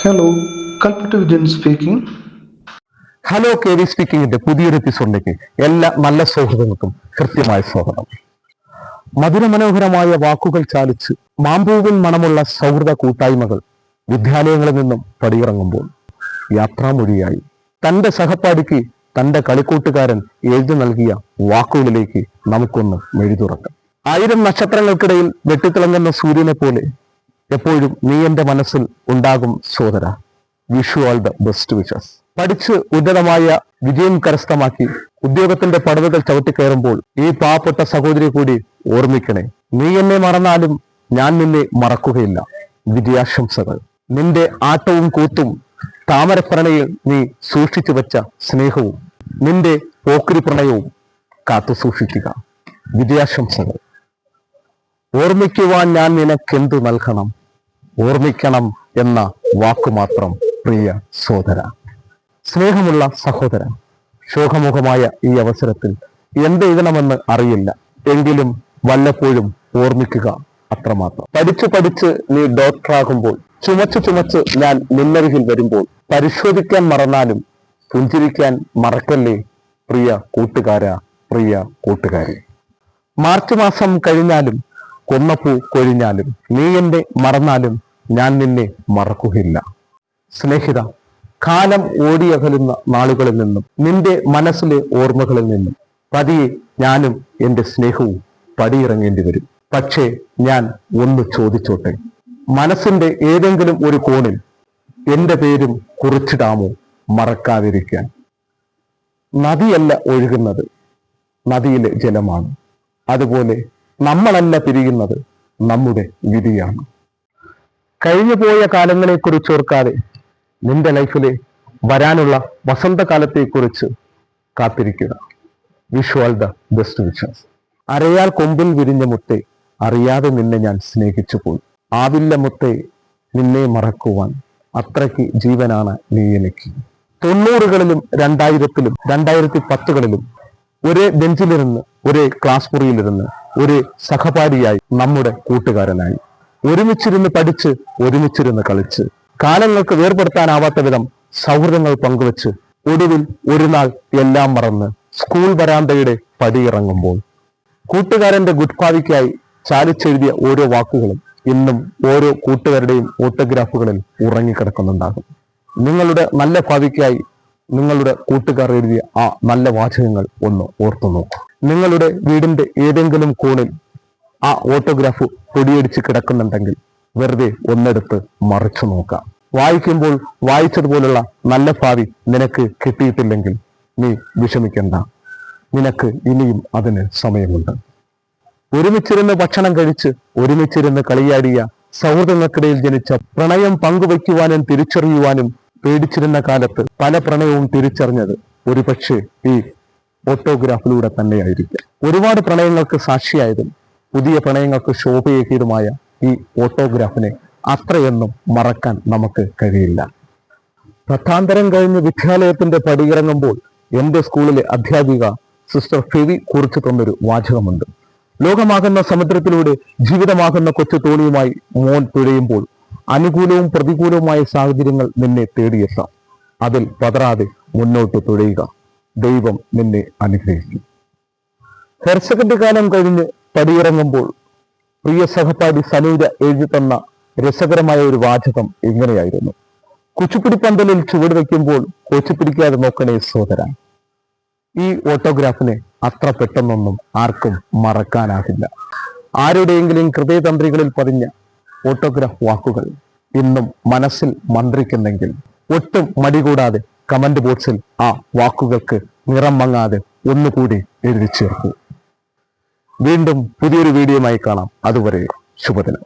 Hello Kalpetta Vijayan speaking hello K V സ്പീക്കിംഗിന്റെ പുതിയൊരു എപ്പിസോഡിലേക്ക് എല്ലാ നല്ല സൗഹൃദങ്ങൾക്കും കൃത്യമായ സ്വാഗതം. മധുരമനോഹരമായ വാക്കുകൾ ചാലിച്ച് മാമ്പൂവിൽ മണമുള്ള സൗഹൃദ കൂട്ടായ്മകൾ വിദ്യാലയങ്ങളിൽ നിന്നും പടിയിറങ്ങുമ്പോൾ യാത്രാമൊഴിയായി തന്റെ സഹപാഠിക്ക് തന്റെ കളിക്കൂട്ടുകാരൻ എഴുതി നൽകിയ വാക്കുകളിലേക്ക് നമുക്കൊന്ന് മെഴുതുറക്കാം ആയിരം നക്ഷത്രങ്ങൾക്കിടയിൽ വെട്ടിത്തിളങ്ങുന്ന സൂര്യനെ പോലെ എപ്പോഴും നീ എന്റെ മനസ്സിൽ ഉണ്ടാകും സോദര wish all the best wishes. പഠിച്ച് ഉന്നതമായ വിജയം കരസ്ഥമാക്കി ഉദ്യോഗത്തിന്റെ പടവുകൾ ചവിട്ടിക്കയറുമ്പോൾ ഈ പാവപ്പെട്ട സഹോദരി കൂടി ഓർമ്മിക്കണേ. നീ എന്നെ മറന്നാലും ഞാൻ നിന്നെ മറക്കുകയില്ല. വിജയാശംസകൾ. നിന്റെ ആട്ടവും കൂത്തും താമരപ്രണയിൽ നീ സൂക്ഷിച്ചു വെച്ച സ്നേഹവും നിന്റെ പോക്കിരി പ്രണയവും കാത്തു സൂക്ഷിക്കുക. വിജയാശംസകൾ. ഓർമ്മിക്കുവാൻ ഞാൻ നിനക്കെന്തു നൽകണം? ഓർമ്മിക്കണം എന്ന വാക്കുമാത്രം പ്രിയ സോദര സ്നേഹമുള്ള സഹോദരൻ ശോകമുഖമായ ഈ അവസരത്തിൽ എന്തെഴുതണമെന്ന് അറിയില്ല. എങ്കിലും വല്ലപ്പോഴും ഓർമ്മിക്കുക അത്രമാത്രം. പഠിച്ചു പഠിച്ച് നീ ഡോക്ടറാകുമ്പോൾ ചുമച്ച് ചുമച്ച് ഞാൻ നിന്നരികിൽ വരുമ്പോൾ പരിശോധിക്കാൻ മറന്നാലും പുഞ്ചിരിക്കാൻ മറക്കല്ലേ പ്രിയ കൂട്ടുകാര പ്രിയ കൂട്ടുകാരി. മാർച്ച് മാസം കഴിഞ്ഞാലും കൊന്നപ്പൂ കൊഴിഞ്ഞാലും നീ എന്റെ മറന്നാലും ഞാൻ നിന്നെ മറക്കുകയില്ല. സ്നേഹിത കാലം ഓടിയകലുന്ന നാളുകളിൽ നിന്നും നിന്റെ മനസ്സിലെ ഓർമ്മകളിൽ നിന്നും പതിയെ ഞാനും എന്റെ സ്നേഹവും പടിയിറങ്ങേണ്ടി വരും. പക്ഷേ ഞാൻ ഒന്ന് ചോദിച്ചോട്ടെ മനസ്സിന്റെ ഏതെങ്കിലും ഒരു കോണിൽ എന്റെ പേരും കുറിച്ചിടാമോ മറക്കാതിരിക്കാൻ? നദിയല്ല ഒഴുകുന്നത് നദിയിലെ ജലമാണ്. അതുപോലെ നമ്മളല്ല പിരിയുന്നത് നമ്മുടെ വിധിയാണ്. കഴിഞ്ഞു പോയ കാലങ്ങളെ കുറിച്ച് ഓർക്കാതെ നിന്റെ ലൈഫിൽ വരാനുള്ള വസന്തകാലത്തെക്കുറിച്ച് കാത്തിരിക്കുക. Wish all the best wishes അരയാൽ കൊമ്പിൽ വിരിഞ്ഞ മുത്തെ അറിയാതെ നിന്നെ ഞാൻ സ്നേഹിച്ചു പോയി. ആവില്ല മുത്തെ നിന്നെ മറക്കുവാൻ അത്രയ്ക്ക് ജീവനാണ് നീ എനിക്ക്. തൊണ്ണൂറുകളിലും രണ്ടായിരത്തിലും രണ്ടായിരത്തി പത്തുകളിലും ഒരേ ബെഞ്ചിലിരുന്ന് ഒരേ ക്ലാസ് മുറിയിലിരുന്ന് ഒരു സഹപാഠിയായി നമ്മുടെ കൂട്ടുകാരനായി. ഒരുമിച്ചിരുന്ന് പഠിച്ച് ഒരുമിച്ചിരുന്ന് കളിച്ച്. കാലങ്ങൾക്ക് വേർപെടുത്താനാവാത്ത വിധം സൗഹൃദങ്ങൾ പങ്കുവച്ച് ഒടുവിൽ ഒരു നാൾ എല്ലാം മറന്ന് സ്കൂൾ വരാന്തയുടെ പടിയിറങ്ങുമ്പോൾ കൂട്ടുകാരന്റെ ഗുഡ്ഭാവിക്കായി ചാലിച്ചെഴുതിയ ഓരോ വാക്കുകളും ഇന്നും ഓരോ കൂട്ടുകാരുടെയും ഓട്ടോഗ്രാഫുകളിൽ ഉറങ്ങിക്കിടക്കുന്നുണ്ടാകും. നിങ്ങളുടെ നല്ല ഭാവിക്കായി നിങ്ങളുടെ കൂട്ടുകാർ എഴുതിയ ആ നല്ല വാചകങ്ങൾ ഒന്ന് ഓർത്തു നോക്കൂ നിങ്ങളുടെ വീടിന്റെ ഏതെങ്കിലും കോണിൽ ആ ഓട്ടോഗ്രാഫ് പൊടിയടിച്ച് കിടക്കുന്നുണ്ടെങ്കിൽ വെറുതെ ഒന്നെടുത്ത് മറിച്ചു നോക്കാം. വായിക്കുമ്പോൾ വായിച്ചതുപോലുള്ള നല്ല ഭാവി നിനക്ക് കിട്ടിയിട്ടില്ലെങ്കിൽ നീ വിഷമിക്കണ്ട. നിനക്ക് ഇനിയും അതിന് സമയമുണ്ട്. ഒരുമിച്ചിരുന്ന് ഭക്ഷണം കഴിച്ച് ഒരുമിച്ചിരുന്ന് കളിയാടിയ സൗഹൃദങ്ങൾക്കിടയിൽ ജനിച്ച പ്രണയം പങ്കുവയ്ക്കുവാനും തിരിച്ചറിയുവാനും പേടിച്ചിരുന്ന കാലത്ത് പല പ്രണയവും തിരിച്ചറിഞ്ഞത് ഒരുപക്ഷെ ഈ ഓട്ടോഗ്രാഫിലൂടെ തന്നെയായിരിക്കും. ഒരുപാട് പ്രണയങ്ങൾക്ക് സാക്ഷിയായതും പുതിയ പ്രണയങ്ങൾക്ക് ശോഭയേകിയതുമായ ഈ ഓട്ടോഗ്രാഫിനെ അത്രയൊന്നും മറക്കാൻ നമുക്ക് കഴിയില്ല. പത്താന്തരം കഴിഞ്ഞ് വിദ്യാലയത്തിന്റെ പടിയിറങ്ങുമ്പോൾ എന്റെ സ്കൂളിലെ അധ്യാപിക സിസ്റ്റർ ഫെവി കുറിച്ചു തന്നൊരു വാചകമുണ്ട്. ലോകമാകുന്ന സമുദ്രത്തിലൂടെ ജീവിതമാകുന്ന കൊച്ചു തോണിയുമായി മോൻ തുഴയുമ്പോൾ അനുകൂലവും പ്രതികൂലവുമായ സാഹചര്യങ്ങൾ നിന്നെ തേടിയെത്താം. അതിൽ പതറാതെ മുന്നോട്ട് തുഴയുക ദൈവം നിന്നെ അനുഗ്രഹിക്കും. ഹയർ സെക്കൻഡറി കാലം കഴിഞ്ഞ് പടിയിറങ്ങുമ്പോൾ പ്രിയ സഹപാഠി സനൂജ എഴുതി തന്ന രസകരമായ ഒരു വാചകം ഇങ്ങനെയായിരുന്നു. കുച്ചിപ്പിടി പന്തലിൽ ചുവട് വയ്ക്കുമ്പോൾ കൊച്ചുപിടിക്കാതെ നോക്കണേ സോദര ഈ ഓട്ടോഗ്രാഫിനെ അത്ര പെട്ടെന്നൊന്നും ആർക്കും മറക്കാനാകില്ല. ആരുടെയെങ്കിലും ഹൃദയതന്ത്രികളിൽ പതിഞ്ഞ ഓട്ടോഗ്രാഫ് വാക്കുകൾ ഇന്നും മനസ്സിൽ മന്ത്രിക്കുന്നെങ്കിൽ ഒട്ടും മടി കൂടാതെ കമന്റ് ബോക്സിൽ ആ വാക്കുകൾക്ക് നിറം മങ്ങാതെ ഒന്നുകൂടി എഴുതി ചേർക്കൂ. വീണ്ടും പുതിയൊരു വീഡിയോയുമായി കാണാം. അതുവരെ ശുഭദിനം.